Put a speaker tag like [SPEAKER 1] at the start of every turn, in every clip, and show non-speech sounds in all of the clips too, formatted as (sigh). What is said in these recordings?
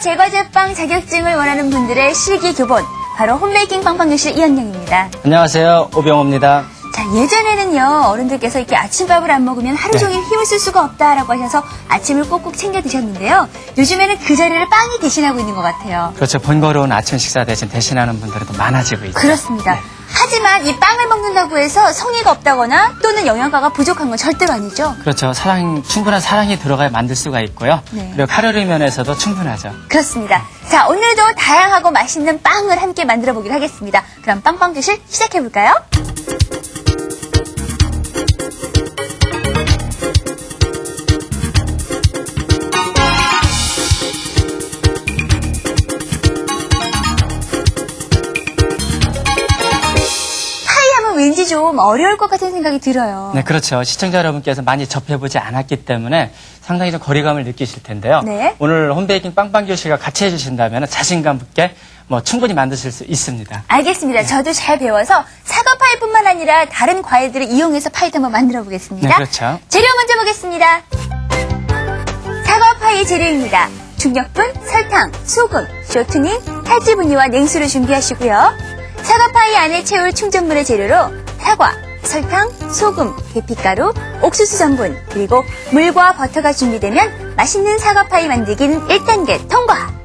[SPEAKER 1] 제과제빵 자격증을 원하는 분들의 실기 교본 바로 홈베이킹 빵빵교실 이현영입니다.
[SPEAKER 2] 안녕하세요. 오병호입니다.
[SPEAKER 1] 자 예전에는요 어른들께서 이렇게 아침밥을 안 먹으면 하루
[SPEAKER 2] 네.
[SPEAKER 1] 종일 힘을 쓸 수가 없다라고 하셔서 아침을 꼭꼭 챙겨 드셨는데요. 요즘에는 그 자리를 빵이 대신하고 있는 것 같아요.
[SPEAKER 2] 그렇죠. 번거로운 아침 식사 대신 대신하는 분들이 더 많아지고 있죠.
[SPEAKER 1] 그렇습니다.
[SPEAKER 2] 네.
[SPEAKER 1] 하지만 이 빵을 먹는다고 해서 성의가 없다거나 또는 영양가가 부족한 건 절대로 아니죠.
[SPEAKER 2] 그렇죠. 사랑, 충분한 사랑이 들어가야 만들 수가 있고요.
[SPEAKER 1] 네.
[SPEAKER 2] 그리고 칼로리 면에서도 충분하죠.
[SPEAKER 1] 그렇습니다. 자, 오늘도 다양하고 맛있는 빵을 함께 만들어 보기로 하겠습니다. 그럼 빵빵교실 시작해 볼까요? 좀 어려울 것 같은 생각이 들어요.
[SPEAKER 2] 네, 그렇죠. 시청자 여러분께서 많이 접해보지 않았기 때문에 상당히 좀 거리감을 느끼실 텐데요.
[SPEAKER 1] 네.
[SPEAKER 2] 오늘 홈베이킹 빵빵 교실과 같이 해주신다면 자신감 있게 뭐 충분히 만드실 수 있습니다.
[SPEAKER 1] 알겠습니다. 저도 잘 배워서 사과 파이뿐만 아니라 다른 과일들을 이용해서 파이도 한번 만들어 보겠습니다.
[SPEAKER 2] 네, 그렇죠.
[SPEAKER 1] 재료 먼저 보겠습니다. 사과 파이 재료입니다. 중력분, 설탕, 소금, 쇼트닝, 탈지 분유와 냉수를 준비하시고요. 사과 파이 안에 채울 충전물의 재료로 사과, 설탕, 소금, 계피가루, 옥수수 전분, 그리고 물과 버터가 준비되면 맛있는 사과 파이 만들기는 1단계 통과!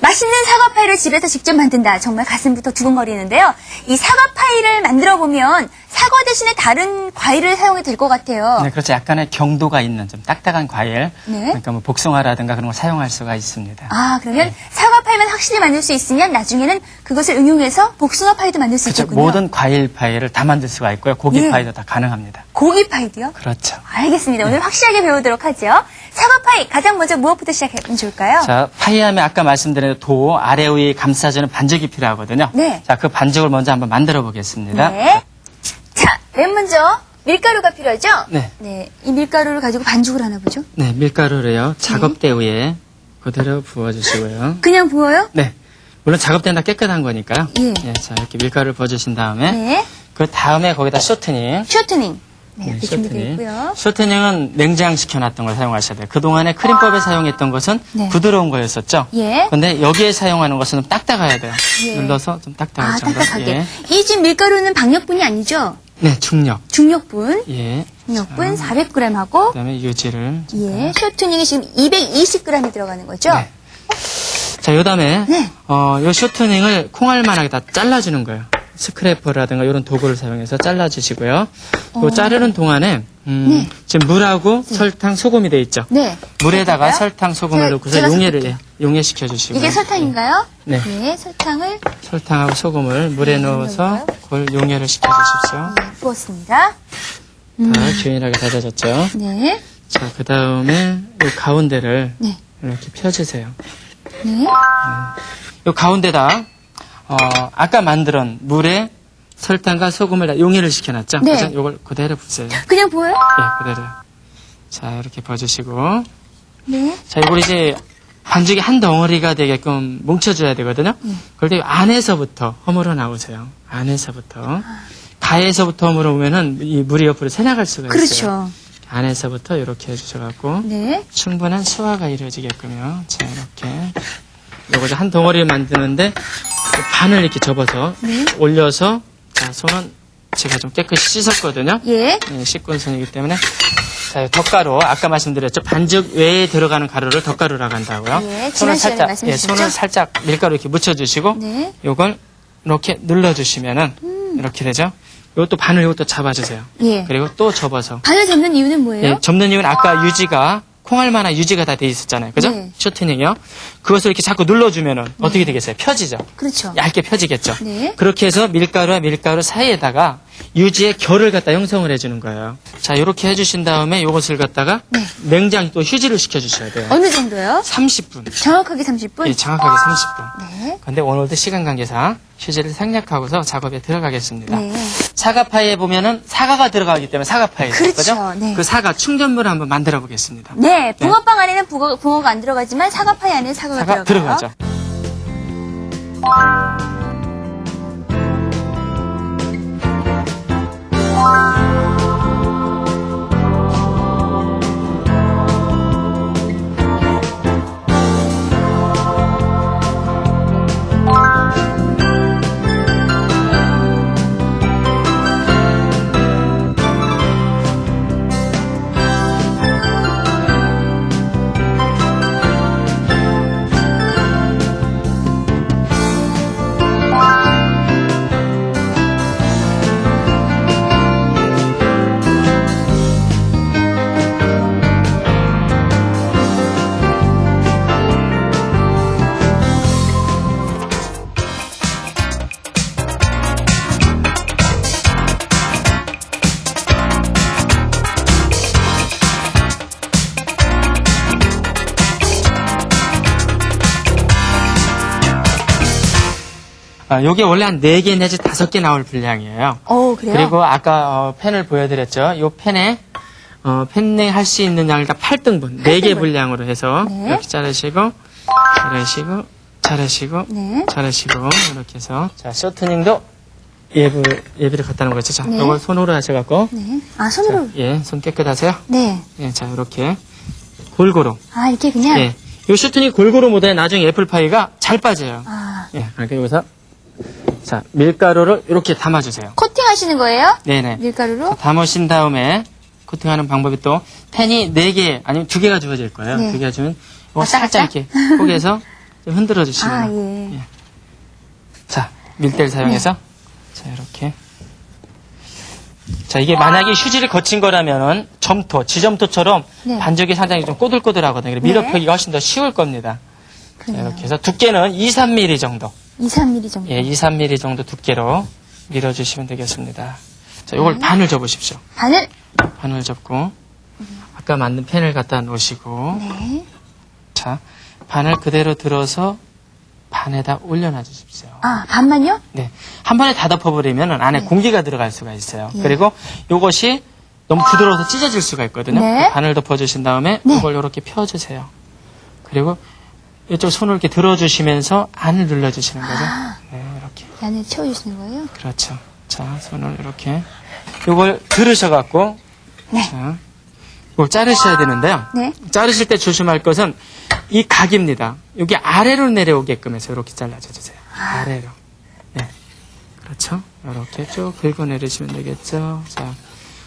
[SPEAKER 1] 맛있는 사과 파이를 집에서 직접 만든다. 정말 가슴부터 두근거리는데요. 이 사과 파이를 만들어 보면 사과 대신에 다른 과일을 사용해도 될 것 같아요.
[SPEAKER 2] 네, 그렇죠. 약간의 경도가 있는 좀 딱딱한 과일.
[SPEAKER 1] 네.
[SPEAKER 2] 그러니까 뭐 복숭아라든가 그런 걸 사용할 수가 있습니다.
[SPEAKER 1] 아, 그러면 사과 파이만 확실히 만들 수 있으면 나중에는 그것을 응용해서 복숭아 파이도 만들 수
[SPEAKER 2] 그렇죠.
[SPEAKER 1] 있겠군요.
[SPEAKER 2] 모든 과일 파이를 다 만들 수가 있고요. 고기
[SPEAKER 1] 예.
[SPEAKER 2] 파이도 다 가능합니다.
[SPEAKER 1] 고기 파이도요?
[SPEAKER 2] 그렇죠.
[SPEAKER 1] 알겠습니다. 오늘 확실하게 배우도록 하죠. 사과 파이 가장 먼저 무엇부터 시작하면 좋을까요?
[SPEAKER 2] 자, 파이 하면 아까 말씀드린 도 아래 위 감싸주는 반죽이 필요하거든요.
[SPEAKER 1] 네.
[SPEAKER 2] 자, 그 반죽을 먼저 한번 만들어 보겠습니다.
[SPEAKER 1] 네. 자, 맨 먼저 밀가루가 필요하죠?
[SPEAKER 2] 네.
[SPEAKER 1] 네. 이 밀가루를 가지고 반죽을 하나 보죠?
[SPEAKER 2] 네, 밀가루를요. 작업대 위에 그대로 부어주시고요.
[SPEAKER 1] 그냥 부어요?
[SPEAKER 2] 네. 물론 작업대는 다 깨끗한 거니까요.
[SPEAKER 1] 예.
[SPEAKER 2] 자, 이렇게 밀가루를 부어주신 다음에
[SPEAKER 1] 네.
[SPEAKER 2] 그 다음에 거기다 쇼트닝.
[SPEAKER 1] 쇼트닝. 네,
[SPEAKER 2] 네,
[SPEAKER 1] 이렇게 준비되어 있고요.
[SPEAKER 2] 쇼트닝은 냉장시켜놨던 걸 사용하셔야 돼요. 그동안에 크림법에 사용했던 것은
[SPEAKER 1] 네.
[SPEAKER 2] 부드러운 거였었죠.
[SPEAKER 1] 예.
[SPEAKER 2] 근데 여기에 사용하는 것은 좀 딱딱해야 돼요.
[SPEAKER 1] 예.
[SPEAKER 2] 눌러서 좀 딱딱할
[SPEAKER 1] 아,
[SPEAKER 2] 정도.
[SPEAKER 1] 딱딱하게.
[SPEAKER 2] 예.
[SPEAKER 1] 이 집 밀가루는 박력분이 아니죠?
[SPEAKER 2] 네, 중력.
[SPEAKER 1] 중력분.
[SPEAKER 2] 예.
[SPEAKER 1] 중력분 400g 하고,
[SPEAKER 2] 그다음에 유지를.
[SPEAKER 1] 예, 쇼트닝이 지금 220g이 들어가는 거죠?
[SPEAKER 2] 네. 자, 요 다음에,
[SPEAKER 1] 네.
[SPEAKER 2] 어, 요 쇼트닝을 콩알만하게 다 잘라주는 거예요. 스크래퍼라든가 이런 도구를 사용해서 잘라주시고요. 요
[SPEAKER 1] 어.
[SPEAKER 2] 자르는 동안에, 음,
[SPEAKER 1] 네.
[SPEAKER 2] 지금 물하고 설탕, 소금이 돼 있죠.
[SPEAKER 1] 네.
[SPEAKER 2] 물에다가
[SPEAKER 1] 그럴까요?
[SPEAKER 2] 설탕, 소금을
[SPEAKER 1] 제가-
[SPEAKER 2] 넣고서 용해를. 예, 용해시켜 주시고요.
[SPEAKER 1] 이게 설탕인가요?
[SPEAKER 2] 네.
[SPEAKER 1] 설탕을
[SPEAKER 2] 설탕하고 소금을 물에
[SPEAKER 1] 네,
[SPEAKER 2] 넣어서
[SPEAKER 1] 넣어볼까요?
[SPEAKER 2] 그걸 용해를 시켜 주십시오.
[SPEAKER 1] 네, 부었습니다.
[SPEAKER 2] 다 균일하게 다져졌죠.
[SPEAKER 1] 네.
[SPEAKER 2] 자, 그 다음에 이 가운데를
[SPEAKER 1] 네.
[SPEAKER 2] 이렇게 펴주세요.
[SPEAKER 1] 네.
[SPEAKER 2] 요 가운데다 어, 아까 만들은 물에 설탕과 소금을 다 용해를 시켜놨죠.
[SPEAKER 1] 네.
[SPEAKER 2] 그래서 요걸 그대로 부세요.
[SPEAKER 1] 그냥 부어요?
[SPEAKER 2] 예, 그대로. 자, 이렇게 버주시고.
[SPEAKER 1] 네.
[SPEAKER 2] 자, 이걸 이제 반죽이 한 덩어리가 되게끔 뭉쳐줘야 되거든요.
[SPEAKER 1] 예.
[SPEAKER 2] 그럴 때 안에서부터 허물어 나오세요. 안에서부터. 가에서부터 허물어 오면은 이 물이 옆으로 새나갈 수가 있어요.
[SPEAKER 1] 그렇죠.
[SPEAKER 2] 안에서부터 이렇게 해주셔갖고
[SPEAKER 1] 네.
[SPEAKER 2] 충분한 소화가 이루어지게끔요. 자, 이렇게. 요거 한 덩어리를 만드는데 반을 이렇게 접어서
[SPEAKER 1] 네.
[SPEAKER 2] 올려서 자, 손은 제가 좀 깨끗이 씻었거든요.
[SPEAKER 1] 예.
[SPEAKER 2] 네, 씻고 온 손이기 때문에 자, 덧가루 아까 말씀드렸죠. 반죽 외에 들어가는 가루를 덧가루라고 한다고요.
[SPEAKER 1] 예, 지난 시간에
[SPEAKER 2] 살짝
[SPEAKER 1] 말씀해
[SPEAKER 2] 예,
[SPEAKER 1] 주셨죠?
[SPEAKER 2] 손을 살짝 밀가루 이렇게 묻혀 주시고
[SPEAKER 1] 네.
[SPEAKER 2] 요걸 이렇게 눌러 주시면은 이렇게 되죠. 요것도 반을 요것도 잡아 주세요.
[SPEAKER 1] 음. 예.
[SPEAKER 2] 그리고 또 접어서
[SPEAKER 1] 반을 접는 이유는 뭐예요?
[SPEAKER 2] 예, 접는 이유는 아까 유지가 콩알 만한 유지가 다 돼 있었잖아요. 그죠?
[SPEAKER 1] 네.
[SPEAKER 2] 쇼트닝이요. 그것을 이렇게 자꾸 눌러주면은 어떻게 되겠어요? 펴지죠.
[SPEAKER 1] 그렇죠.
[SPEAKER 2] 얇게 펴지겠죠.
[SPEAKER 1] 네.
[SPEAKER 2] 그렇게 해서 밀가루와 밀가루 사이에다가 유지의 결을 갖다 형성을 해주는 거예요. 자, 이렇게 해주신 다음에 이것을 갖다가
[SPEAKER 1] 네.
[SPEAKER 2] 냉장 또 휴지를 시켜주셔야 돼요.
[SPEAKER 1] 어느 정도요?
[SPEAKER 2] 30분.
[SPEAKER 1] 정확하게 30분?
[SPEAKER 2] 예, 정확하게 30분.
[SPEAKER 1] 네.
[SPEAKER 2] 근데 오늘도 시간 관계상 휴지를 생략하고서 작업에 들어가겠습니다.
[SPEAKER 1] 네.
[SPEAKER 2] 사과파이에 보면은 사과가 들어가기 때문에 사과파이.
[SPEAKER 1] 그렇죠. 네.
[SPEAKER 2] 그 사과 충전물을 한번 만들어 보겠습니다.
[SPEAKER 1] 네, 붕어빵 안에는 붕어, 붕어가 안 들어가지만 사과파이 안에는 사과가
[SPEAKER 2] 사과
[SPEAKER 1] 들어가요.
[SPEAKER 2] 들어가죠. Bye. 아, 요게 원래 한 4개 내지 5개 나올 분량이에요.
[SPEAKER 1] 어, 그래요?
[SPEAKER 2] 그리고 아까 어, 펜을 보여드렸죠. 요 펜에 어, 펜내 할 수 있는 양을 다 8등분, 4개
[SPEAKER 1] 8등분.
[SPEAKER 2] 분량으로 해서
[SPEAKER 1] 네.
[SPEAKER 2] 이렇게 자르시고 자르시고 자르시고
[SPEAKER 1] 네.
[SPEAKER 2] 자르시고 이렇게 해서 자 쇼트닝도 예부 예비를 갖다 놓은 거죠. 자,
[SPEAKER 1] 네.
[SPEAKER 2] 요걸 손으로 하셔 갖고
[SPEAKER 1] 네. 아, 손으로.
[SPEAKER 2] 예, 손 깨끗하세요.
[SPEAKER 1] 네.
[SPEAKER 2] 예, 자 이렇게 골고루.
[SPEAKER 1] 아, 이렇게 그냥.
[SPEAKER 2] 예, 요 쇼트닝 골고루 못해 나중에 애플파이가 잘 빠져요.
[SPEAKER 1] 아,
[SPEAKER 2] 예, 그러니까 여기서 자 밀가루를 이렇게 담아주세요.
[SPEAKER 1] 코팅 하시는 거예요?
[SPEAKER 2] 네네.
[SPEAKER 1] 밀가루로?
[SPEAKER 2] 담으신 다음에 코팅하는 방법이 또 펜이 4개 아니면 2개가 주어질 거예요.
[SPEAKER 1] 네.
[SPEAKER 2] 2개가 주면 이거
[SPEAKER 1] 왔다
[SPEAKER 2] 살짝
[SPEAKER 1] 갔다?
[SPEAKER 2] 이렇게 포개서 좀 흔들어 주시면
[SPEAKER 1] 아, 예.
[SPEAKER 2] 자 밀대를 사용해서 자 이렇게 자 이게 만약에 휴지를 거친 거라면은 점토 지점토처럼
[SPEAKER 1] 네.
[SPEAKER 2] 반죽이 상당히 좀 꼬들꼬들하거든요. 그래서 밀어
[SPEAKER 1] 네.
[SPEAKER 2] 펴기가 훨씬 더 쉬울 겁니다. 자,
[SPEAKER 1] 그래요.
[SPEAKER 2] 이렇게 해서 두께는 2, 3mm 정도.
[SPEAKER 1] 2, 3mm 정도.
[SPEAKER 2] 예, 2, 3mm 정도 두께로 밀어주시면 되겠습니다. 자, 요걸
[SPEAKER 1] 네.
[SPEAKER 2] 반을 접으십시오.
[SPEAKER 1] 반을?
[SPEAKER 2] 반을 접고 아까 만든 펜을 갖다 놓으시고
[SPEAKER 1] 네.
[SPEAKER 2] 자 반을 그대로 들어서 반에다 올려놔 주십시오.
[SPEAKER 1] 아, 반만요?
[SPEAKER 2] 네, 한 번에 다 덮어버리면 안에
[SPEAKER 1] 네.
[SPEAKER 2] 공기가 들어갈 수가 있어요.
[SPEAKER 1] 예.
[SPEAKER 2] 그리고 요것이 너무 부드러워서 찢어질 수가 있거든요.
[SPEAKER 1] 네.
[SPEAKER 2] 그 반을 덮어주신 다음에
[SPEAKER 1] 네.
[SPEAKER 2] 이걸 이렇게 펴주세요. 그리고 이쪽 손을 이렇게 들어주시면서 안을 눌러주시는 거죠.
[SPEAKER 1] 아.
[SPEAKER 2] 네, 이렇게.
[SPEAKER 1] 안에 채워주시는 거예요?
[SPEAKER 2] 그렇죠. 자, 손을 이렇게. 요걸 들으셔갖고,
[SPEAKER 1] 네.
[SPEAKER 2] 자, 이걸 자르셔야 되는데요.
[SPEAKER 1] 네.
[SPEAKER 2] 자르실 때 조심할 것은 이 각입니다. 여기 아래로 내려오게끔 해서 이렇게 잘라줘 주세요. 아래로. 네. 그렇죠. 이렇게 쭉 긁어내리시면 되겠죠. 자.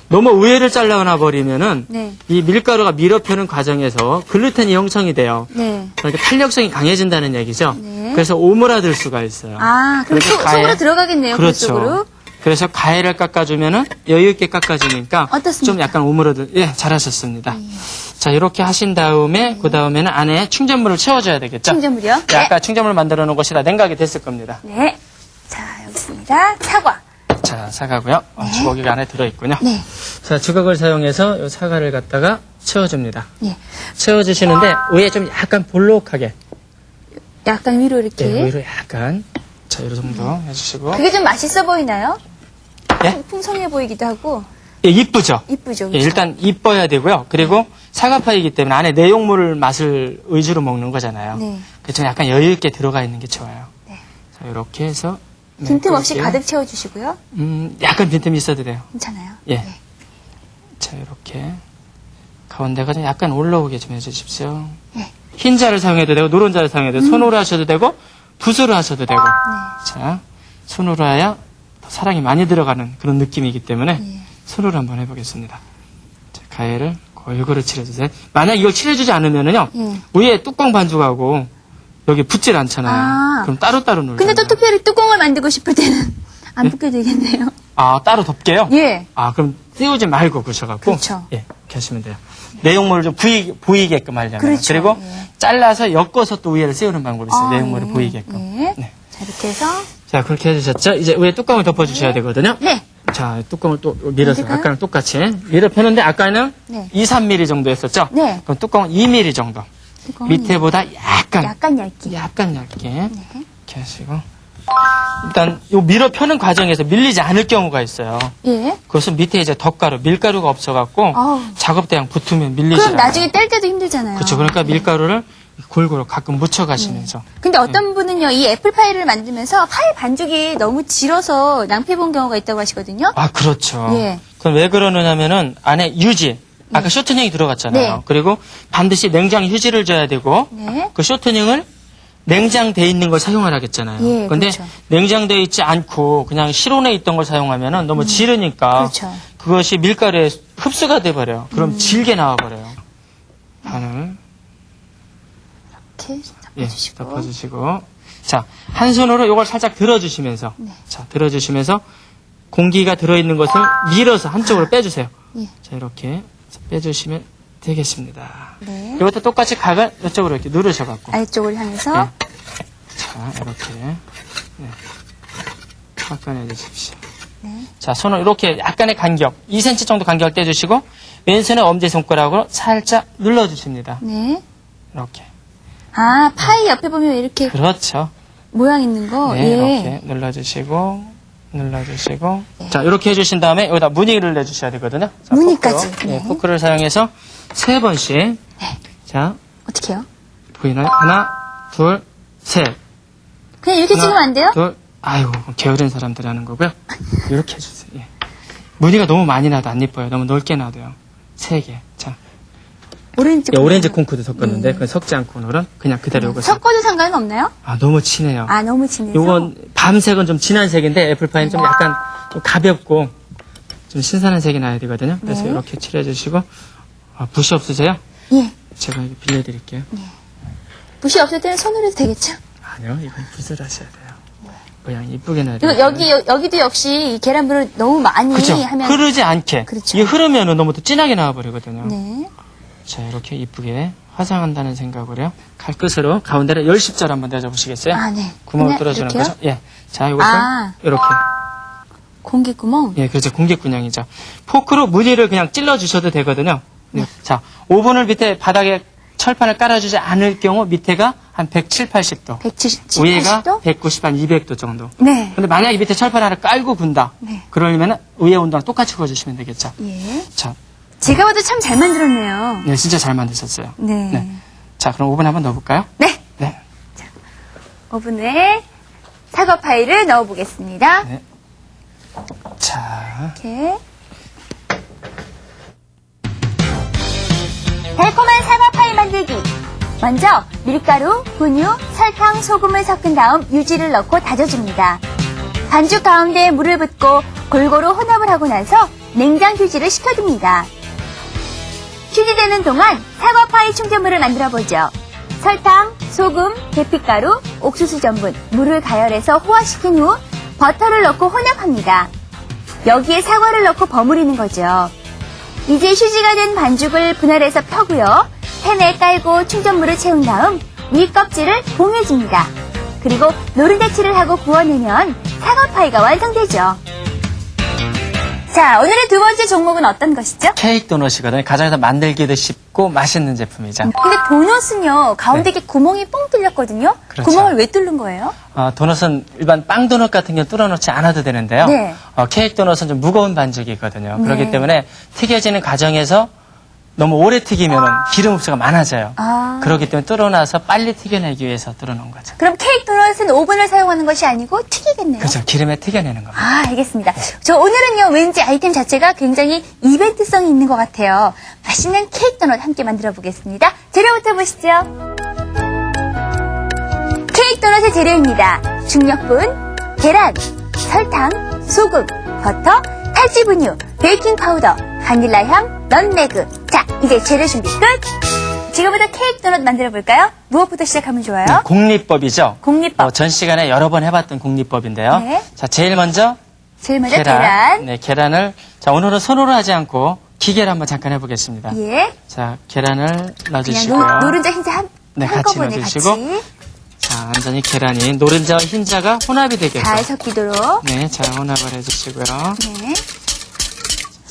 [SPEAKER 2] 너무 우회를 잘라놔 버리면은
[SPEAKER 1] 네.
[SPEAKER 2] 이 밀가루가 밀어 펴는 과정에서 글루텐이 형성이 돼요.
[SPEAKER 1] 네.
[SPEAKER 2] 그러니까 탄력성이 강해진다는 얘기죠.
[SPEAKER 1] 네.
[SPEAKER 2] 그래서 오므라들 수가 있어요.
[SPEAKER 1] 아, 그럼 속,
[SPEAKER 2] 가해-
[SPEAKER 1] 속으로 들어가겠네요.
[SPEAKER 2] 그렇죠.
[SPEAKER 1] 속으로.
[SPEAKER 2] 그래서 가해를 깎아주면은 여유 있게 깎아주니까
[SPEAKER 1] 어떻습니까?
[SPEAKER 2] 좀 약간 오므러들 예 잘하셨습니다.
[SPEAKER 1] 예.
[SPEAKER 2] 자 이렇게 하신 다음에 그 다음에는 안에 충전물을 채워줘야 되겠죠.
[SPEAKER 1] 충전물이요?
[SPEAKER 2] 네, 아까 충전물 만들어 놓은 것이 다 냉각이 됐을 겁니다.
[SPEAKER 1] 네. 자, 여기 있습니다. 사과.
[SPEAKER 2] 자 사과고요. 어,
[SPEAKER 1] 네.
[SPEAKER 2] 주걱이가 안에 들어 있군요.
[SPEAKER 1] 네.
[SPEAKER 2] 자 주걱을 사용해서 이 사과를 갖다가 채워줍니다.
[SPEAKER 1] 예.
[SPEAKER 2] 채워주시는데 위에 좀 약간 볼록하게
[SPEAKER 1] 약간 위로 이렇게.
[SPEAKER 2] 네, 위로 약간 자이 정도 해주시고
[SPEAKER 1] 그게 좀 맛있어 보이나요?
[SPEAKER 2] 예?
[SPEAKER 1] 풍성해 보이기도 하고.
[SPEAKER 2] 예, 이쁘죠.
[SPEAKER 1] 이쁘죠.
[SPEAKER 2] 예? 일단 이뻐야 되고요. 그리고 사과파이기 때문에 안에 내용물 맛을 위주로 먹는 거잖아요.
[SPEAKER 1] 네.
[SPEAKER 2] 그래서 약간 여유 있게 들어가 있는 게 좋아요.
[SPEAKER 1] 네.
[SPEAKER 2] 자, 이렇게 해서 네,
[SPEAKER 1] 빈틈 없이
[SPEAKER 2] 끓일게요.
[SPEAKER 1] 가득 채워주시고요.
[SPEAKER 2] 음, 약간 빈틈이 있어도 돼요.
[SPEAKER 1] 괜찮아요.
[SPEAKER 2] 예.
[SPEAKER 1] 네.
[SPEAKER 2] 자, 이렇게 가운데가 좀 약간 올라오게 좀 해주십시오.
[SPEAKER 1] 네.
[SPEAKER 2] 흰 자를 사용해도 되고 노른자를 사용해도 되고 손으로 하셔도 되고 붓으로 하셔도 되고. 자, 손으로 해야 더 사랑이 많이 들어가는 그런 느낌이기 때문에
[SPEAKER 1] 예.
[SPEAKER 2] 손으로 한번 해보겠습니다. 자, 가해를 골고루 칠해주세요. 만약 이걸 칠해주지 않으면은요,
[SPEAKER 1] 예.
[SPEAKER 2] 위에 뚜껑 반죽하고 여기 붙질 않잖아요.
[SPEAKER 1] 아.
[SPEAKER 2] 그럼 따로따로 눌러요.
[SPEAKER 1] 근데 또 특별히 뚜껑을 만들고 싶을 때는 안 붙게 되겠네요.
[SPEAKER 2] 아, 따로 덮게요?
[SPEAKER 1] 예.
[SPEAKER 2] 아, 그럼 띄우지 말고 그러셔갖고.
[SPEAKER 1] 그렇죠.
[SPEAKER 2] 예, 이렇게 하시면 돼요. 내용물을 좀 보이, 보이게끔 하려면.
[SPEAKER 1] 그렇죠.
[SPEAKER 2] 리고
[SPEAKER 1] 예.
[SPEAKER 2] 잘라서 엮어서 또 위에를 씌우는 방법이 있어요.
[SPEAKER 1] 아,
[SPEAKER 2] 내용물을
[SPEAKER 1] 예.
[SPEAKER 2] 보이게끔.
[SPEAKER 1] 예.
[SPEAKER 2] 네.
[SPEAKER 1] 자, 이렇게 해서.
[SPEAKER 2] 자, 그렇게 해주셨죠? 이제 위에 뚜껑을 덮어주셔야 되거든요.
[SPEAKER 1] 네.
[SPEAKER 2] 자, 뚜껑을 또 밀어서
[SPEAKER 1] 어디가요?
[SPEAKER 2] 아까랑 똑같이 밀어 펴는데 아까는
[SPEAKER 1] 네.
[SPEAKER 2] 2, 3mm 정도 했었죠?
[SPEAKER 1] 네.
[SPEAKER 2] 그럼 뚜껑은 2mm 정도.
[SPEAKER 1] 뚜껑은
[SPEAKER 2] 밑에보다 약간,
[SPEAKER 1] 약간 얇게.
[SPEAKER 2] 약간 얇게
[SPEAKER 1] 네.
[SPEAKER 2] 이렇게 하시고. 일단 요 밀어 펴는 과정에서 밀리지 않을 경우가 있어요.
[SPEAKER 1] 예.
[SPEAKER 2] 그것은 밑에 이제 덧가루, 밀가루가 없어갖고
[SPEAKER 1] 아우.
[SPEAKER 2] 작업대랑 붙으면 밀리지
[SPEAKER 1] 그럼
[SPEAKER 2] 않아요.
[SPEAKER 1] 나중에 뗄 때도 힘들잖아요.
[SPEAKER 2] 그렇죠. 그러니까
[SPEAKER 1] 네.
[SPEAKER 2] 밀가루를 골고루 가끔 묻혀 가시면서.
[SPEAKER 1] 근데 어떤 분은요, 이 애플파이를 만들면서 파이 반죽이 너무 질어서 낭패 본 경우가 있다고 하시거든요.
[SPEAKER 2] 아, 그렇죠.
[SPEAKER 1] 예.
[SPEAKER 2] 그럼 왜 그러느냐면은 안에 유지, 아까 쇼트닝이 들어갔잖아요.
[SPEAKER 1] 네.
[SPEAKER 2] 그리고 반드시 냉장 휴지를 줘야 되고
[SPEAKER 1] 네.
[SPEAKER 2] 그 쇼트닝을 냉장돼 있는 걸 사용하라겠잖아요.
[SPEAKER 1] 예,
[SPEAKER 2] 근데
[SPEAKER 1] 그렇죠.
[SPEAKER 2] 냉장돼 있지 않고 그냥 실온에 있던 걸 사용하면은 너무 지르니까
[SPEAKER 1] 음. 그렇죠. 음.
[SPEAKER 2] 그것이 밀가루에 흡수가 돼 버려요. 그럼 질게 나와 버려요. 반을
[SPEAKER 1] 이렇게
[SPEAKER 2] 예,
[SPEAKER 1] 덮어주시고.
[SPEAKER 2] 덮어주시고. 자, 한 손으로 이걸 살짝 들어주시면서.
[SPEAKER 1] 네.
[SPEAKER 2] 자, 들어주시면서 공기가 들어있는 것을 밀어서 한쪽으로 빼주세요.
[SPEAKER 1] 예.
[SPEAKER 2] 자, 이렇게 빼주시면 되겠습니다.
[SPEAKER 1] 네.
[SPEAKER 2] 이것도 똑같이 각을 이쪽으로 이렇게 누르셔갖고.
[SPEAKER 1] 아래쪽을 향해서.
[SPEAKER 2] 네. 자, 이렇게. 네. 깎아내 주십시오.
[SPEAKER 1] 네.
[SPEAKER 2] 자, 손을 이렇게 약간의 간격, 2cm 정도 간격을 떼주시고, 왼손의 엄지손가락으로 살짝 눌러주십니다.
[SPEAKER 1] 네.
[SPEAKER 2] 이렇게.
[SPEAKER 1] 아, 파이 옆에 보면 이렇게
[SPEAKER 2] 그렇죠.
[SPEAKER 1] 모양 있는 거.
[SPEAKER 2] 네,
[SPEAKER 1] 예.
[SPEAKER 2] 이렇게 눌러주시고, 눌러주시고. 자, 이렇게 해주신 다음에 여기다 무늬를 내주셔야 되거든요. 자,
[SPEAKER 1] 무늬까지.
[SPEAKER 2] 포크로,
[SPEAKER 1] 네.
[SPEAKER 2] 네, 포크를 사용해서 세 번씩.
[SPEAKER 1] 네.
[SPEAKER 2] 자,
[SPEAKER 1] 어떻게 해요?
[SPEAKER 2] 보이나요? 하나, 둘, 셋.
[SPEAKER 1] 그냥 이렇게 찍으면 안 돼요?
[SPEAKER 2] 둘, 아이고, 게으른 사람들이 하는 거고요. 이렇게 해주세요. 예. 무늬가 너무 많이 나도 안 이뻐요. 너무 넓게 놔도요. 세 개. 자,
[SPEAKER 1] 오렌지.
[SPEAKER 2] 예, 오렌지 콩쿠도 섞었는데, 그건 섞지 않고 오늘은 그냥 그대로 이거 섞-
[SPEAKER 1] 섞어도 상관은 없나요?
[SPEAKER 2] 아, 너무 진해요.
[SPEAKER 1] 아, 너무 진해서.
[SPEAKER 2] 요건 밤색은 좀 진한 색인데 애플파이는 좀 약간 좀 가볍고 좀 신선한 색이 나야 되거든요. 그래서
[SPEAKER 1] 네.
[SPEAKER 2] 이렇게 칠해주시고 아, 붓이 없으세요?
[SPEAKER 1] 예.
[SPEAKER 2] 제가 이거 빌려드릴게요.
[SPEAKER 1] 붓이 없을 때는 손으로 해도 되겠죠?
[SPEAKER 2] 아니요, 이건 붓을 하셔야 돼요. 모양 이쁘게 나야 돼요.
[SPEAKER 1] 여기, 여- 여기도 역시 이 계란물을 너무 많이
[SPEAKER 2] 그죠?
[SPEAKER 1] 하면.
[SPEAKER 2] 흐르지 않게.
[SPEAKER 1] 그렇죠.
[SPEAKER 2] 이 흐르면은 너무 또 진하게 나와버리거든요.
[SPEAKER 1] 네.
[SPEAKER 2] 자, 이렇게 이쁘게 화장한다는 생각으로요. 칼끝으로 가운데를 열십자로 한번 내줘 보시겠어요?
[SPEAKER 1] 아, 네.
[SPEAKER 2] 구멍을
[SPEAKER 1] 그냥
[SPEAKER 2] 뚫어주는
[SPEAKER 1] 이렇게요?
[SPEAKER 2] 거죠? 예. 자, 이것을
[SPEAKER 1] 아.
[SPEAKER 2] 이렇게.
[SPEAKER 1] 공기구멍.
[SPEAKER 2] 예, 그렇죠. 공기군형이죠. 포크로 무늬를 그냥 찔러주셔도 되거든요. 네. 자, 오븐을 밑에 바닥에 철판을 깔아주지 않을 경우 밑에가 한 170, 80도.
[SPEAKER 1] 170,
[SPEAKER 2] 위에가
[SPEAKER 1] 80도?
[SPEAKER 2] 190, 한 200도 정도.
[SPEAKER 1] 네.
[SPEAKER 2] 근데 만약에 밑에 철판 하나 깔고 군다.
[SPEAKER 1] 네.
[SPEAKER 2] 그러려면 위에 온도랑 똑같이 구워주시면 되겠죠.
[SPEAKER 1] 예.
[SPEAKER 2] 자,
[SPEAKER 1] 제가 봐도 참 잘 만들었네요.
[SPEAKER 2] 네, 진짜 잘 만드셨어요.
[SPEAKER 1] 네.
[SPEAKER 2] 네. 자, 그럼 오븐 한번 넣어볼까요?
[SPEAKER 1] 네.
[SPEAKER 2] 네.
[SPEAKER 1] 오븐에 사과 파이를 넣어보겠습니다.
[SPEAKER 2] 네. 자,
[SPEAKER 1] 이렇게. 달콤한 사과 파이 만들기. 먼저 밀가루, 분유, 설탕, 소금을 섞은 다음 유지를 넣고 다져줍니다. 반죽 가운데에 물을 붓고 골고루 혼합을 하고 나서 냉장 휴지를 식혀둡니다. 휴지되는 동안 사과 파이 충전물을 만들어 보죠. 설탕, 소금, 계피가루, 옥수수 전분, 물을 가열해서 호화시킨 후 버터를 넣고 혼합합니다. 여기에 사과를 넣고 버무리는 거죠. 이제 휴지가 된 반죽을 분할해서 펴고요. 팬에 깔고 충전물을 채운 다음 위 껍질을 봉해줍니다. 그리고 노른자치를 하고 구워내면 사과 파이가 완성되죠. 자, 오늘의 두 번째 종목은 어떤 것이죠?
[SPEAKER 2] 케이크 도넛이거든요. 가정에서 만들기도 쉽고 맛있는 제품이죠.
[SPEAKER 1] 근데 도넛은요, 가운데 이렇게 구멍이 뽕 뚫렸거든요?
[SPEAKER 2] 네. 그렇죠.
[SPEAKER 1] 구멍을 왜 뚫는 거예요?
[SPEAKER 2] 어, 도넛은 일반 빵 도넛 같은 경우 뚫어놓지 않아도 되는데요.
[SPEAKER 1] 네.
[SPEAKER 2] 어, 케이크 도넛은 좀 무거운 반죽이거든요.
[SPEAKER 1] 네.
[SPEAKER 2] 그렇기 때문에 튀겨지는 과정에서 너무 오래 튀기면 기름 흡수가 많아져요.
[SPEAKER 1] 아.
[SPEAKER 2] 그렇기 때문에 뚫어놔서 빨리 튀겨내기 위해서 뚫어놓은 거죠.
[SPEAKER 1] 그럼 케이크 도넛은 오븐을 사용하는 것이 아니고 튀기겠네요.
[SPEAKER 2] 그렇죠. 기름에 튀겨내는 겁니다.
[SPEAKER 1] 아, 알겠습니다. 저 오늘은요, 왠지 아이템 자체가 굉장히 이벤트성이 있는 것 같아요. 맛있는 케이크 도넛 함께 만들어 보겠습니다. 재료부터 보시죠. 케이크 도넛의 재료입니다. 중력분, 계란, 설탕, 소금, 버터, 탈지분유, 베이킹 파우더, 바닐라 향, 넌메그. 자, 이제 재료 준비 끝! 지금부터 케이크 도넛 만들어 볼까요? 무엇부터 시작하면 좋아요?
[SPEAKER 2] 네, 공리법이죠.
[SPEAKER 1] 공리법.
[SPEAKER 2] 어, 전 시간에 여러 번 해봤던 공리법인데요.
[SPEAKER 1] 네.
[SPEAKER 2] 자, 제일 먼저
[SPEAKER 1] 제일 먼저
[SPEAKER 2] 계란.
[SPEAKER 1] 계란.
[SPEAKER 2] 네, 계란을 자 오늘은 손으로 하지 않고 기계로 한번 잠깐 해보겠습니다.
[SPEAKER 1] 예.
[SPEAKER 2] 자, 계란을
[SPEAKER 1] 그냥
[SPEAKER 2] 넣어주시고요.
[SPEAKER 1] 노, 노른자 흰자 한,
[SPEAKER 2] 네, 같이 넣어주시고.
[SPEAKER 1] 같이
[SPEAKER 2] 자, 완전히 계란이 노른자와 흰자가 혼합이 되겠죠.
[SPEAKER 1] 잘 섞이도록.
[SPEAKER 2] 네, 잘 혼합을 해주시고요.
[SPEAKER 1] 네.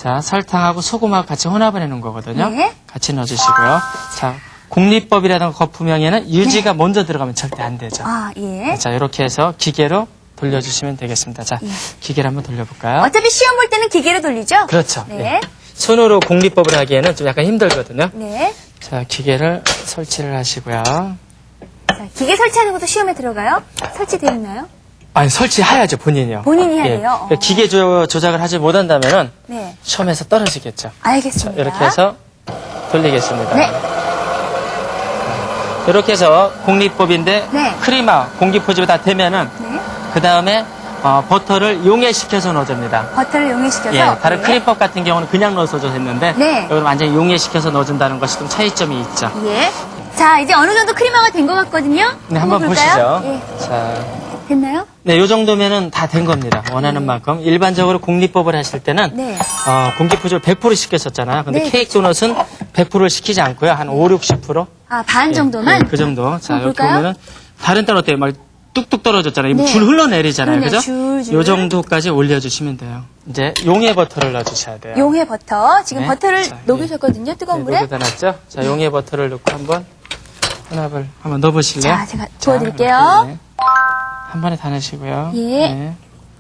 [SPEAKER 2] 자, 설탕하고 소금하고 같이 혼합을 해놓은 거거든요.
[SPEAKER 1] 네.
[SPEAKER 2] 같이 넣어주시고요. 자, 공리법이라든가 거품형에는 유지가 먼저 들어가면 절대 안 되죠.
[SPEAKER 1] 네. 아, 예.
[SPEAKER 2] 자, 이렇게 해서 기계로 돌려주시면 되겠습니다. 자,
[SPEAKER 1] 예.
[SPEAKER 2] 기계를 한번 돌려볼까요?
[SPEAKER 1] 어차피 시험 볼 때는 기계로 돌리죠?
[SPEAKER 2] 그렇죠.
[SPEAKER 1] 네.
[SPEAKER 2] 네. 손으로 공리법을 하기에는 좀 약간 힘들거든요.
[SPEAKER 1] 네.
[SPEAKER 2] 자, 기계를 설치를 하시고요.
[SPEAKER 1] 자, 기계 설치하는 것도 시험에 들어가요? 설치되어 있나요?
[SPEAKER 2] 아니, 설치해야죠, 본인이요.
[SPEAKER 1] 본인이 해야
[SPEAKER 2] 예.
[SPEAKER 1] 돼요? 어.
[SPEAKER 2] 그 기계 조, 조작을 하지 못한다면은
[SPEAKER 1] 네.
[SPEAKER 2] 시험에서 떨어지겠죠.
[SPEAKER 1] 알겠습니다.
[SPEAKER 2] 이렇게 해서 돌리겠습니다.
[SPEAKER 1] 네.
[SPEAKER 2] 이렇게 해서 공리법인데
[SPEAKER 1] 네.
[SPEAKER 2] 크리마, 공기 포집에 다 되면은
[SPEAKER 1] 네.
[SPEAKER 2] 그 다음에 어, 버터를 용해시켜서 넣어줍니다.
[SPEAKER 1] 버터를 용해시켜서.
[SPEAKER 2] 예, 다른
[SPEAKER 1] 네.
[SPEAKER 2] 크림법 같은 경우는 그냥 넣어서 했는데
[SPEAKER 1] 네.
[SPEAKER 2] 여기는 완전히 용해시켜서 넣어준다는 것이 좀 차이점이 있죠.
[SPEAKER 1] 예. 자, 이제 어느 정도 크리마가 된 것 같거든요?
[SPEAKER 2] 네, 한번
[SPEAKER 1] 볼까요?
[SPEAKER 2] 보시죠.
[SPEAKER 1] 예.
[SPEAKER 2] 자,
[SPEAKER 1] 됐나요?
[SPEAKER 2] 네, 요 정도면은 다 된 겁니다. 원하는 만큼. 일반적으로 공리법을 하실 때는
[SPEAKER 1] 네.
[SPEAKER 2] 어, 공기포집을 100% 시켰었잖아요. 근데
[SPEAKER 1] 네,
[SPEAKER 2] 케이크 도넛은 100%를 시키지 않고요. 한 5, 60%?
[SPEAKER 1] 아, 반
[SPEAKER 2] 예,
[SPEAKER 1] 정도만?
[SPEAKER 2] 예, 그 정도. 자, 이렇게
[SPEAKER 1] 볼까요?
[SPEAKER 2] 보면은 다른 때는 어때요? 막 뚝뚝 떨어졌잖아요.
[SPEAKER 1] 네.
[SPEAKER 2] 줄 흘러내리잖아요.
[SPEAKER 1] 그러네요.
[SPEAKER 2] 그죠?
[SPEAKER 1] 줄, 줄.
[SPEAKER 2] 요 정도까지 올려주시면 돼요. 이제 용해 버터를 넣어주셔야 돼요.
[SPEAKER 1] 용해 버터. 지금
[SPEAKER 2] 네.
[SPEAKER 1] 버터를
[SPEAKER 2] 자,
[SPEAKER 1] 녹이셨거든요, 뜨거운
[SPEAKER 2] 네,
[SPEAKER 1] 물에.
[SPEAKER 2] 녹여다 놨죠? 자, 용해 버터를 넣고 한번 혼합을 한번 넣어보실래요?
[SPEAKER 1] 자, 제가 부어드릴게요.
[SPEAKER 2] 네. 한 번에 다 넣으시고요.
[SPEAKER 1] 예.
[SPEAKER 2] 네.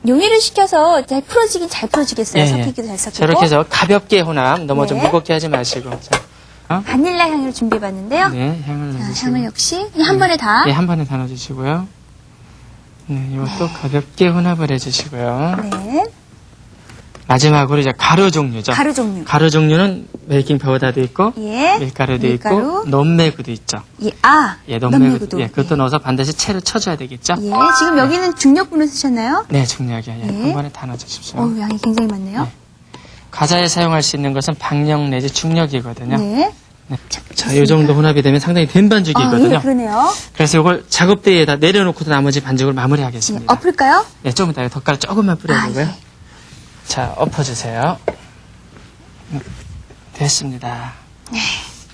[SPEAKER 1] 용의를 시켜서 잘 풀어지긴 잘 풀어지겠어요.
[SPEAKER 2] 예, 예.
[SPEAKER 1] 섞이기도 잘 섞이고.
[SPEAKER 2] 자, 이렇게 해서 가볍게 혼합, 너무 좀
[SPEAKER 1] 네.
[SPEAKER 2] 무겁게 하지 마시고. 자, 어?
[SPEAKER 1] 바닐라 향을 준비해봤는데요.
[SPEAKER 2] 네, 향을
[SPEAKER 1] 자,
[SPEAKER 2] 넣어주시고.
[SPEAKER 1] 향을 역시 그냥 한 번에 다.
[SPEAKER 2] 예, 한 번에 다 넣어주시고요. 네, 이것도 가볍게 혼합을 해주시고요.
[SPEAKER 1] 네.
[SPEAKER 2] 마지막으로 이제 가루 종류죠.
[SPEAKER 1] 가루 종류.
[SPEAKER 2] 가루 종류는 베이킹 파우더도 있고,
[SPEAKER 1] 예.
[SPEAKER 2] 밀가루도
[SPEAKER 1] 밀가루.
[SPEAKER 2] 있고, 논매구도 있죠.
[SPEAKER 1] 예. 아.
[SPEAKER 2] 예. 논매구도. 예, 그것도 넣어서 반드시 채를 쳐줘야 되겠죠.
[SPEAKER 1] 예. 지금 여기는 중력분을 쓰셨나요?
[SPEAKER 2] 네, 중요하게. 예,
[SPEAKER 1] 예.
[SPEAKER 2] 한 번에 다 넣어주십시오.
[SPEAKER 1] 어우, 양이 굉장히 많네요.
[SPEAKER 2] 네. 과자에 사용할 수 있는 것은 박력 내지 중력이거든요.
[SPEAKER 1] 네.
[SPEAKER 2] 네. 자, 이 정도 혼합이 되면 상당히 된
[SPEAKER 1] 아,
[SPEAKER 2] 반죽이거든요.
[SPEAKER 1] 예, 그러네요.
[SPEAKER 2] 그래서 이걸 작업대에다 내려놓고 나머지 반죽을
[SPEAKER 1] 예.
[SPEAKER 2] 마무리하겠습니다.
[SPEAKER 1] 엎을까요?
[SPEAKER 2] 네, 좀 이따 덧가루 조금만
[SPEAKER 1] 아,
[SPEAKER 2] 뿌려주고요.
[SPEAKER 1] 예.
[SPEAKER 2] 자, 엎어주세요. 음, 됐습니다.
[SPEAKER 1] 네.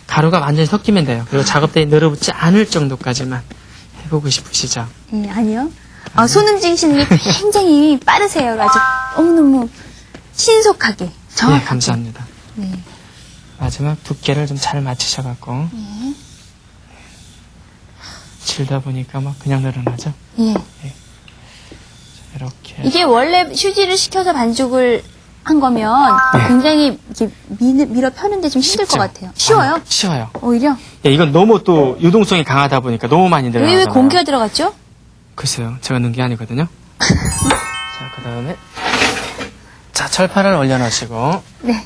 [SPEAKER 2] 가루가 완전히 섞이면 돼요. 그리고 작업대에 늘어붙지 않을 정도까지만 해보고 싶으시죠?
[SPEAKER 1] 예, 아니요. 아, 손 움직이시는 게 (laughs) 굉장히 빠르세요. 아주 너무너무 신속하게.
[SPEAKER 2] 네,
[SPEAKER 1] 정확하게.
[SPEAKER 2] 감사합니다.
[SPEAKER 1] 네.
[SPEAKER 2] 마지막 두께를 좀 잘 맞추셔갖고
[SPEAKER 1] 예.
[SPEAKER 2] 질다 보니까 막 그냥 늘어나죠?
[SPEAKER 1] 예.
[SPEAKER 2] 이렇게.
[SPEAKER 1] 이게 원래 휴지를 시켜서 반죽을 한 거면
[SPEAKER 2] 네.
[SPEAKER 1] 굉장히 이렇게 밀, 밀어 펴는데 좀 힘들 것
[SPEAKER 2] 쉽죠?
[SPEAKER 1] 같아요. 쉬워요?
[SPEAKER 2] 아, 쉬워요.
[SPEAKER 1] 오히려?
[SPEAKER 2] 예, 이건 너무 또 유동성이 강하다 보니까 너무 많이
[SPEAKER 1] 왜,
[SPEAKER 2] 늘어나요.
[SPEAKER 1] 왜 공기가 들어갔죠?
[SPEAKER 2] 글쎄요, 제가 넣은 게 아니거든요. (laughs) 자, 그 다음에 자 철판을 올려놓으시고
[SPEAKER 1] 네.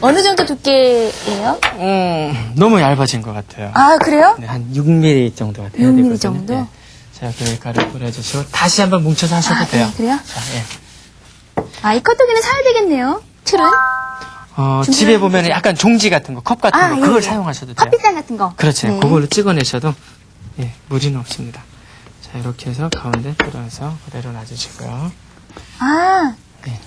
[SPEAKER 1] 어느 정도 두께예요?
[SPEAKER 2] 음, 너무 얇아진 것 같아요.
[SPEAKER 1] 아, 그래요?
[SPEAKER 2] 네, 한 6mm 정도가 돼야
[SPEAKER 1] 6mm
[SPEAKER 2] 되거든요.
[SPEAKER 1] 정도?
[SPEAKER 2] 네. 자, 그 밀가루 뿌려주시고 다시 한번 뭉쳐서 하셔도
[SPEAKER 1] 아,
[SPEAKER 2] 돼요.
[SPEAKER 1] 네, 그래요?
[SPEAKER 2] 자, 예.
[SPEAKER 1] 아, 이 컵떡이는 사야 되겠네요. 틀은?
[SPEAKER 2] 어, 집에 보면? 약간 종지 같은 거, 컵 같은
[SPEAKER 1] 아,
[SPEAKER 2] 거,
[SPEAKER 1] 예,
[SPEAKER 2] 그걸
[SPEAKER 1] 예.
[SPEAKER 2] 사용하셔도 돼요.
[SPEAKER 1] 커피잔 같은 거.
[SPEAKER 2] 그렇죠.
[SPEAKER 1] 네.
[SPEAKER 2] 그걸로 찍어내셔도 예, 무리는 없습니다. 자, 이렇게 해서 가운데 들어서 그대로 놔주시고요.
[SPEAKER 1] 아,
[SPEAKER 2] 네.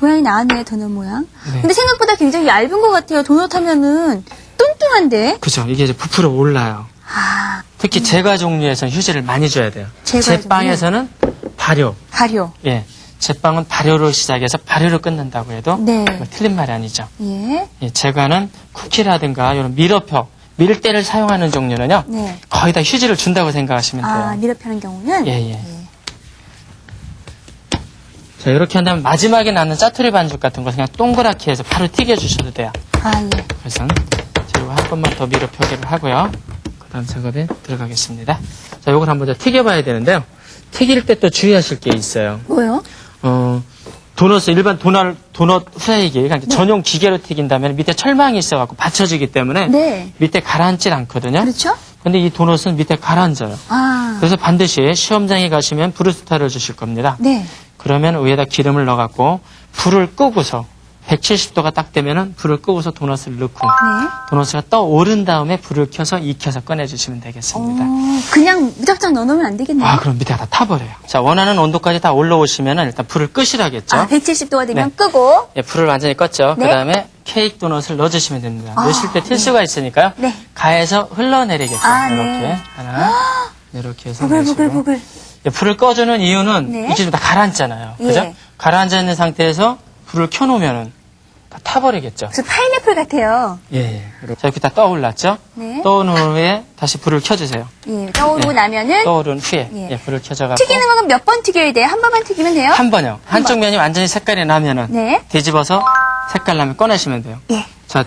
[SPEAKER 1] 모양이 나왔네요, 도넛 모양.
[SPEAKER 2] 네.
[SPEAKER 1] 근데 생각보다 굉장히 얇은 것 같아요. 도넛 하면은 뚱뚱한데.
[SPEAKER 2] 그죠. 이게 이제 부풀어 올라요.
[SPEAKER 1] 아,
[SPEAKER 2] 특히 제과 종류에서는 휴지를 많이 줘야 돼요.
[SPEAKER 1] 제과
[SPEAKER 2] 제빵에서는 발효.
[SPEAKER 1] 발효.
[SPEAKER 2] 예. 제빵은 발효로 시작해서 발효로 끝난다고 해도
[SPEAKER 1] 네.
[SPEAKER 2] 뭐 틀린 말이 아니죠.
[SPEAKER 1] 예.
[SPEAKER 2] 예, 제과는 쿠키라든가 이런 밀어표, 밀대를 사용하는 종류는요.
[SPEAKER 1] 네.
[SPEAKER 2] 거의 다 휴지를 준다고 생각하시면 돼요.
[SPEAKER 1] 아, 밀어 펴는 경우는?
[SPEAKER 2] 예, 예. 자, 이렇게 한 다음에 마지막에 남는 짜투리 반죽 같은 거 그냥 동그랗게 해서 바로 튀겨주셔도 돼요.
[SPEAKER 1] 아, 예.
[SPEAKER 2] 그래서 그리고 한 번만 더 밀어 표기를 하고요. 그 다음 작업에 들어가겠습니다. 자, 요걸 한번 더 튀겨봐야 되는데요. 튀길 때 또 주의하실 게 있어요.
[SPEAKER 1] 뭐요?
[SPEAKER 2] 어, 도넛을 일반 도넛, 도넛 후라이기, 그러니까 전용 기계로 튀긴다면 밑에 철망이 있어갖고 받쳐지기 때문에
[SPEAKER 1] 네.
[SPEAKER 2] 밑에 가라앉질 않거든요.
[SPEAKER 1] 그렇죠?
[SPEAKER 2] 근데 이 도넛은 밑에 가라앉아요.
[SPEAKER 1] 아,
[SPEAKER 2] 그래서 반드시 시험장에 가시면 브루스타를 주실 겁니다.
[SPEAKER 1] 네.
[SPEAKER 2] 그러면 위에다 기름을 넣어갖고 불을 끄고서 170도가 딱 되면은 불을 끄고서 도넛을 넣고
[SPEAKER 1] 네.
[SPEAKER 2] 도넛이 떠오른 다음에 불을 켜서 익혀서 꺼내주시면 되겠습니다.
[SPEAKER 1] 어, 그냥 무작정 넣어놓으면 안 되겠네요.
[SPEAKER 2] 아 그럼 밑에가 다 타버려요. 자 원하는 온도까지 다 올라오시면은 일단 불을 끄시라겠죠.
[SPEAKER 1] 아, 170도가 되면
[SPEAKER 2] 네.
[SPEAKER 1] 끄고.
[SPEAKER 2] 예, 불을 완전히 껐죠.
[SPEAKER 1] 네.
[SPEAKER 2] 그 다음에 케이크 도넛을 넣어주시면 됩니다.
[SPEAKER 1] 아,
[SPEAKER 2] 넣으실 때튈 수가 있으니까요.
[SPEAKER 1] 네.
[SPEAKER 2] 가에서 흘러내리게끔
[SPEAKER 1] 아,
[SPEAKER 2] 이렇게
[SPEAKER 1] 네.
[SPEAKER 2] 하나 이렇게 해서
[SPEAKER 1] 보글보글
[SPEAKER 2] 넣으시고.
[SPEAKER 1] 보글.
[SPEAKER 2] 예, 불을 꺼주는 이유는
[SPEAKER 1] 네.
[SPEAKER 2] 이게 지금 다 가라앉잖아요.
[SPEAKER 1] 예.
[SPEAKER 2] 그죠? 가라앉아 있는 상태에서 불을 켜놓으면은 다 타버리겠죠.
[SPEAKER 1] 그래서 파인애플 같아요.
[SPEAKER 2] 예, 예. 자, 이렇게 다 떠올랐죠?
[SPEAKER 1] 네.
[SPEAKER 2] 떠오른 후에 다시 불을 켜주세요.
[SPEAKER 1] 예, 떠오르고
[SPEAKER 2] 네.
[SPEAKER 1] 나면은
[SPEAKER 2] 떠오른 후에
[SPEAKER 1] 예.
[SPEAKER 2] 예, 불을 켜져가고
[SPEAKER 1] 튀기는 건 몇 번 튀겨야 돼요? 한 번만 튀기면 돼요?
[SPEAKER 2] 한 번요. 한쪽 면이 완전히 색깔이 나면은
[SPEAKER 1] 네.
[SPEAKER 2] 뒤집어서 색깔 나면 꺼내시면 돼요.
[SPEAKER 1] 예.
[SPEAKER 2] 자,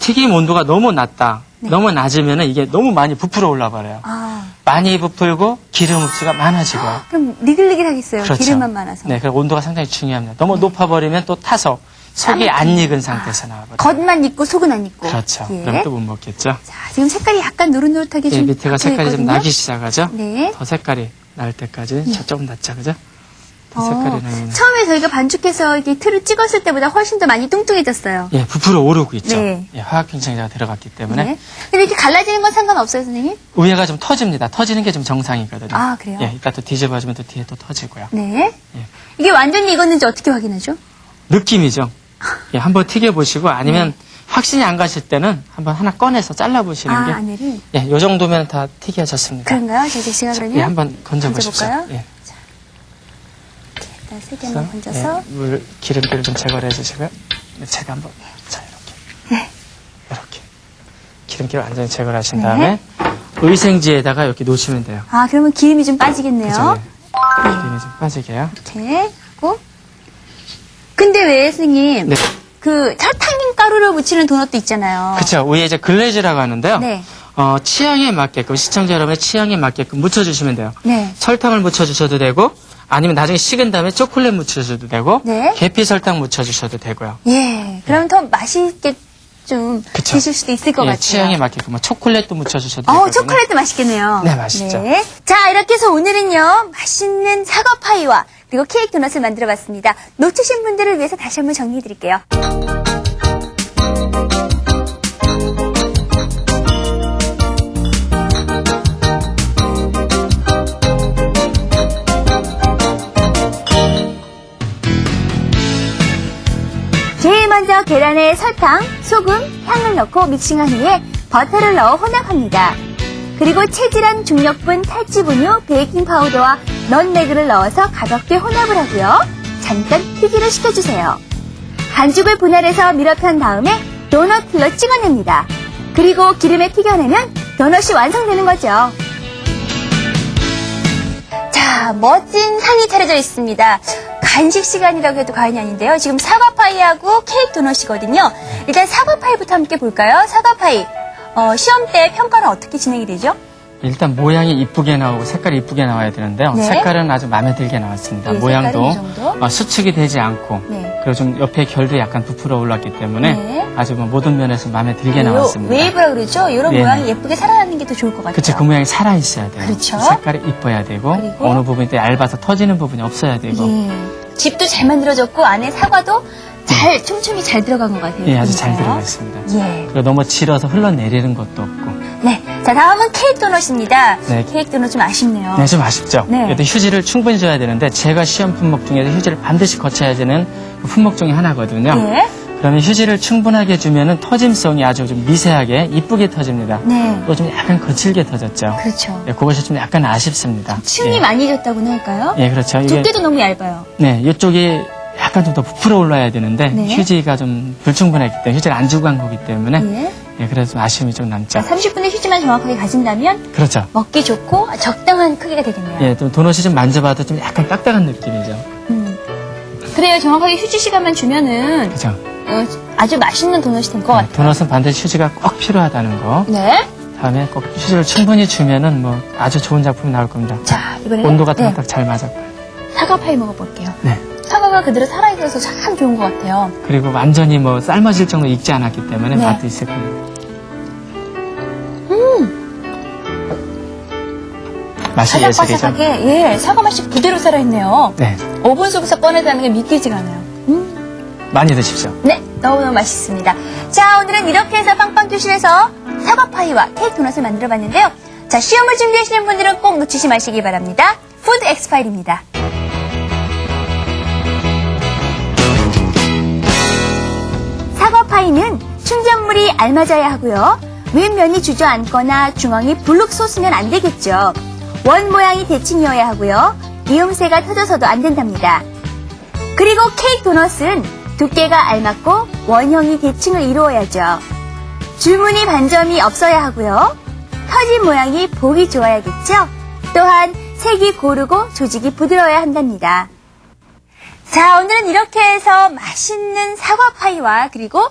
[SPEAKER 2] 튀김 온도가 너무 낮다. 너무 낮으면은 이게 너무 많이 부풀어 올라 버려요.
[SPEAKER 1] 아,
[SPEAKER 2] 많이 부풀고 기름 흡수가 많아지고요.
[SPEAKER 1] 그럼 니글니글하겠어요.
[SPEAKER 2] 그렇죠.
[SPEAKER 1] 기름만 많아서.
[SPEAKER 2] 네, 그럼 온도가 상당히 중요합니다. 너무 높아버리면 또 타서 속이 안 익은 상태에서 나와버려요.
[SPEAKER 1] 겉만 익고 속은 안 익고.
[SPEAKER 2] 그렇죠.
[SPEAKER 1] 예.
[SPEAKER 2] 그럼 또 못 먹겠죠.
[SPEAKER 1] 자, 지금 색깔이 약간 노릇노릇하게
[SPEAKER 2] 예,
[SPEAKER 1] 좀
[SPEAKER 2] 밑에가 색깔이 좀
[SPEAKER 1] 있거든요.
[SPEAKER 2] 나기 시작하죠.
[SPEAKER 1] 네.
[SPEAKER 2] 더 색깔이 날 때까지 저 조금 낮죠, 그죠? 더
[SPEAKER 1] 어,
[SPEAKER 2] 색깔이 나면
[SPEAKER 1] 처음에 저희가 반죽해서 이렇게 틀을 찍었을 때보다 훨씬 더 많이 뚱뚱해졌어요.
[SPEAKER 2] 예, 부풀어 오르고 있죠.
[SPEAKER 1] 네.
[SPEAKER 2] 예, 화학 평생자가 들어갔기 때문에
[SPEAKER 1] 네. 근데 이렇게 갈라지는 건 상관없어요, 선생님?
[SPEAKER 2] 위에가 좀 터집니다. 터지는 게 좀 정상이거든요.
[SPEAKER 1] 아, 그래요?
[SPEAKER 2] 예, 이따 또 뒤집어주면 또 뒤에 또 터지고요.
[SPEAKER 1] 네.
[SPEAKER 2] 예.
[SPEAKER 1] 이게 완전히 익었는지 어떻게 확인하죠?
[SPEAKER 2] 느낌이죠. 예, 한번 튀겨보시고 아니면 확신이 안 가실 때는 한번 하나 꺼내서 잘라보시는
[SPEAKER 1] 네. 아,
[SPEAKER 2] 게
[SPEAKER 1] 안에를.
[SPEAKER 2] 예, 요 정도면 다 튀겨졌습니다.
[SPEAKER 1] 그런가요? 제 제가 그러면?
[SPEAKER 2] 예, 한번 건져보십시오.
[SPEAKER 1] 건져볼까요?
[SPEAKER 2] 예.
[SPEAKER 1] 일단 세개
[SPEAKER 2] 그래서,
[SPEAKER 1] 한번 건져서.
[SPEAKER 2] 예, 물 기름기를 좀 제거를 해주시고요. 네, 제가 한번 자 이렇게
[SPEAKER 1] 네.
[SPEAKER 2] 이렇게 기름기를 완전히 제거를 하신
[SPEAKER 1] 네.
[SPEAKER 2] 다음에 의생지에다가 이렇게 놓으시면 돼요.
[SPEAKER 1] 아, 그러면 기름이 좀 빠지겠네요.
[SPEAKER 2] 그죠? 예. 좀 빠지게요.
[SPEAKER 1] 이렇게. 근데 왜 선생님?
[SPEAKER 2] 네.
[SPEAKER 1] 그 설탕 가루를 묻히는 도넛도 있잖아요.
[SPEAKER 2] 그쵸. 위에 이제 글레즈라고 하는데요.
[SPEAKER 1] 네.
[SPEAKER 2] 어, 취향에 맞게끔, 시청자 여러분의 취향에 맞게끔 묻혀주시면 돼요.
[SPEAKER 1] 네.
[SPEAKER 2] 설탕을 묻혀주셔도 되고, 아니면 나중에 식은 다음에 초콜릿 묻혀주셔도 되고,
[SPEAKER 1] 네.
[SPEAKER 2] 계피 설탕 묻혀주셔도 되고요.
[SPEAKER 1] 예. 그럼 더 맛있게 좀
[SPEAKER 2] 그쵸.
[SPEAKER 1] 드실 수도 있을 것
[SPEAKER 2] 예,
[SPEAKER 1] 같아요.
[SPEAKER 2] 취향에 맞게끔, 뭐 초콜릿도 묻혀주셔도
[SPEAKER 1] 어,
[SPEAKER 2] 되고.
[SPEAKER 1] 초콜릿도 맛있겠네요.
[SPEAKER 2] 네, 맛있죠.
[SPEAKER 1] 자, 이렇게 해서 오늘은요, 맛있는 사과 파이와 그리고 케이크 도넛을 만들어 봤습니다. 놓치신 분들을 위해서 다시 한번 정리해 드릴게요. 계란에 설탕, 소금, 향을 넣고 믹싱한 후에 버터를 넣어 혼합합니다. 그리고 체질한 중력분 탈지분유, 베이킹 파우더와 넌메그를 넣어서 가볍게 혼합을 하고요. 잠깐 튀기를 시켜주세요. 반죽을 분할해서 밀어 편 다음에 도넛틀로 찍어냅니다. 그리고 기름에 튀겨내면 도넛이 완성되는 거죠. 자, 멋진 상이 차려져 있습니다. 간식 시간이라고 해도 과언이 아닌데요. 지금 사과파이하고 케이크 도넛이거든요. 일단 사과파이부터 함께 볼까요? 사과파이. 어, 시험 때 평가는 어떻게 진행이 되죠?
[SPEAKER 2] 일단 모양이 이쁘게 나오고 색깔이 이쁘게 나와야 되는데요.
[SPEAKER 1] 네.
[SPEAKER 2] 색깔은 아주 마음에 들게 나왔습니다.
[SPEAKER 1] 네,
[SPEAKER 2] 모양도
[SPEAKER 1] 색깔은 이 정도?
[SPEAKER 2] 어, 수축이 되지 않고
[SPEAKER 1] 네.
[SPEAKER 2] 그리고 좀 옆에 결도 약간 부풀어 올랐기 때문에
[SPEAKER 1] 네.
[SPEAKER 2] 아주 뭐 모든 면에서 마음에 들게
[SPEAKER 1] 요
[SPEAKER 2] 나왔습니다.
[SPEAKER 1] 웨이브라 그러죠? 이런
[SPEAKER 2] 네네.
[SPEAKER 1] 모양이 예쁘게 살아나는 게 더 좋을 것 같아요.
[SPEAKER 2] 그쵸, 그 모양이 살아 있어야 돼요.
[SPEAKER 1] 그렇죠.
[SPEAKER 2] 색깔이 이뻐야 되고
[SPEAKER 1] 그리고?
[SPEAKER 2] 어느 부분이 또 얇아서 터지는 부분이 없어야 되고
[SPEAKER 1] 예. 집도 잘 만들어졌고 안에 사과도 잘 촘촘히 잘 들어간 것 같아요.
[SPEAKER 2] 예, 아주 잘. 들어가 있습니다.
[SPEAKER 1] 예.
[SPEAKER 2] 그리고 너무 질어서 흘러내리는 것도 없고
[SPEAKER 1] 네. 자, 다음은 케이크 도넛입니다.
[SPEAKER 2] 네.
[SPEAKER 1] 케이크 도넛 좀 아쉽네요.
[SPEAKER 2] 네, 좀 아쉽죠?
[SPEAKER 1] 네.
[SPEAKER 2] 그래도 휴지를 충분히 줘야 되는데 제가 시험 품목 중에서 휴지를 반드시 거쳐야 되는 그 품목 중에 하나거든요.
[SPEAKER 1] 네.
[SPEAKER 2] 그러면 휴지를 충분하게 주면은 터짐성이 아주 좀 미세하게 이쁘게 터집니다.
[SPEAKER 1] 네.
[SPEAKER 2] 또 좀 약간 거칠게 터졌죠.
[SPEAKER 1] 그렇죠.
[SPEAKER 2] 네, 그것이 좀 약간 아쉽습니다.
[SPEAKER 1] 층이
[SPEAKER 2] 예.
[SPEAKER 1] 많이 졌다고나 할까요?
[SPEAKER 2] 예, 그렇죠. 이게
[SPEAKER 1] 두께도 너무 얇아요.
[SPEAKER 2] 네, 이쪽이 약간 좀 더 부풀어 올라야 되는데
[SPEAKER 1] 네.
[SPEAKER 2] 휴지가 좀 불충분했기 때문에 휴지를 안 주고 간 거기 때문에
[SPEAKER 1] 예.
[SPEAKER 2] 예, 그래서 좀 아쉬움이 좀 남죠.
[SPEAKER 1] 30분의 휴지만 정확하게 가진다면
[SPEAKER 2] 그렇죠.
[SPEAKER 1] 먹기 좋고 적당한 크기가 되겠네요.
[SPEAKER 2] 예, 또 도넛이 좀 만져봐도 좀 약간 딱딱한 느낌이죠.
[SPEAKER 1] 음. 그래요. 정확하게 휴지 시간만 주면은
[SPEAKER 2] 그렇죠.
[SPEAKER 1] 어, 아주 맛있는 도넛이 될 것 같아요.
[SPEAKER 2] 도넛은 반드시 휴지가 꼭 필요하다는 거.
[SPEAKER 1] 네.
[SPEAKER 2] 다음에 꼭 휴지를 충분히 주면은 뭐 아주 좋은 작품이 나올 겁니다.
[SPEAKER 1] 자, 이번에
[SPEAKER 2] 온도가
[SPEAKER 1] 네,
[SPEAKER 2] 딱잘 맞았고요.
[SPEAKER 1] 사과 파이 먹어볼게요.
[SPEAKER 2] 네.
[SPEAKER 1] 사과가 그대로 살아있어서 참 좋은 것 같아요.
[SPEAKER 2] 그리고 완전히 뭐 삶아질 정도로 익지 않았기 때문에
[SPEAKER 1] 네.
[SPEAKER 2] 맛도 있을 거예요. 맛이 예술이죠.
[SPEAKER 1] 바삭바삭하게 예, 사과 맛이 그대로 살아있네요.
[SPEAKER 2] 네.
[SPEAKER 1] 오븐 속에서 꺼내자는 게 믿기지가 않아요. 음.
[SPEAKER 2] 많이 드십시오.
[SPEAKER 1] 네, 너무너무 맛있습니다. 자, 오늘은 이렇게 해서 빵빵교실에서 사과파이와 케이크 도넛을 만들어봤는데요. 자, 시험을 준비하시는 분들은 꼭 놓치지 마시기 바랍니다. 푸드 엑스파일입니다. 사과파이는 충전물이 알맞아야 하고요. 윗면이 주저앉거나 중앙이 불룩 솟으면 안 되겠죠. 원 모양이 대칭이어야 하고요. 이음새가 터져서도 안 된답니다. 그리고 케이크 도넛은 두께가 알맞고 원형이 대칭을 이루어야죠. 줄무늬 반점이 없어야 하고요. 터진 모양이 보기 좋아야겠죠. 또한 색이 고르고 조직이 부드러워야 한답니다. 자, 오늘은 이렇게 해서 맛있는 사과 파이와 그리고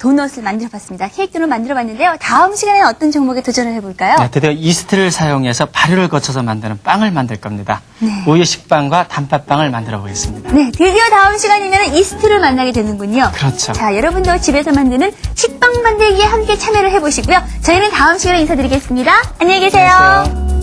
[SPEAKER 1] 도넛을 만들어 봤습니다. 케이크 도넛 만들어 봤는데요. 다음 시간에는 어떤 종목에 도전을 해볼까요?
[SPEAKER 2] 네, 드디어 이스트를 사용해서 발효를 거쳐서 만드는 빵을 만들 겁니다.
[SPEAKER 1] 네.
[SPEAKER 2] 우유 식빵과 단팥빵을 만들어 보겠습니다.
[SPEAKER 1] 네, 드디어 다음 시간이면 이스트를 만나게 되는군요.
[SPEAKER 2] 그렇죠.
[SPEAKER 1] 자, 여러분도 집에서 만드는 식빵 만들기에 함께 참여를 해보시고요. 저희는 다음 시간에 인사드리겠습니다. 안녕히 계세요.
[SPEAKER 2] 안녕히 계세요.